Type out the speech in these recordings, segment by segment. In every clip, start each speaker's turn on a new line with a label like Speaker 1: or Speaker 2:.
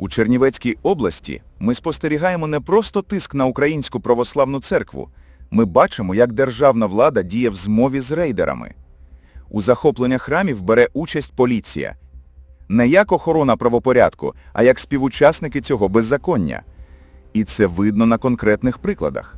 Speaker 1: У Чернівецькій області ми спостерігаємо не просто тиск на українську православну церкву. Ми бачимо, як державна влада діє в змові з рейдерами. У захоплення храмів бере участь поліція. Не як охорона правопорядку, а як співучасники цього беззаконня. І це видно на конкретних прикладах.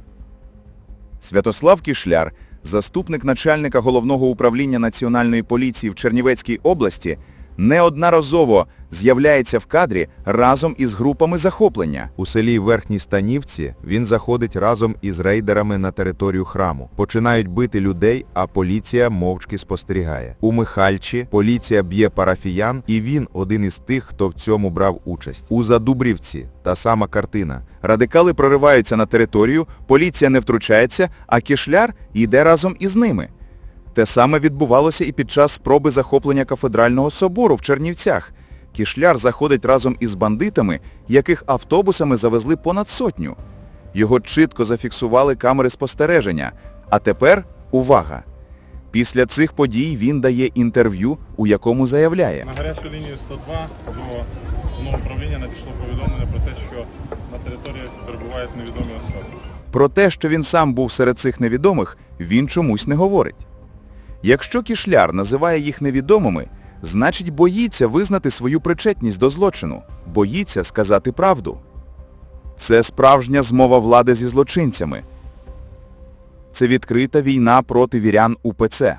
Speaker 1: Святослав Кішляр, заступник начальника Головного управління Національної поліції в Чернівецькій області, неодноразово з'являється в кадрі разом із групами захоплення.
Speaker 2: У селі Верхній Станівці він заходить разом із рейдерами на територію храму. Починають бити людей, а поліція мовчки спостерігає. У Михальчі поліція б'є парафіян, і він один із тих, хто в цьому брав участь. У Задубрівці та сама картина.
Speaker 1: Радикали прориваються на територію, поліція не втручається, а кишляр йде разом із ними. Те саме відбувалося і під час спроби захоплення кафедрального собору в Чернівцях. Кішляр заходить разом із бандитами, яких автобусами завезли понад сотню. Його чітко зафіксували камери спостереження. А тепер увага! Після цих подій він дає інтерв'ю, у якому заявляє.
Speaker 3: На гарячу лінію 102 до головного управління надійшло повідомлення про те, що на території перебувають невідомі особи.
Speaker 1: Про те, що він сам був серед цих невідомих, він чомусь не говорить. Якщо кішляр називає їх невідомими, значить боїться визнати свою причетність до злочину, боїться сказати правду. Це справжня змова влади зі злочинцями. Це відкрита війна проти вірян УПЦ.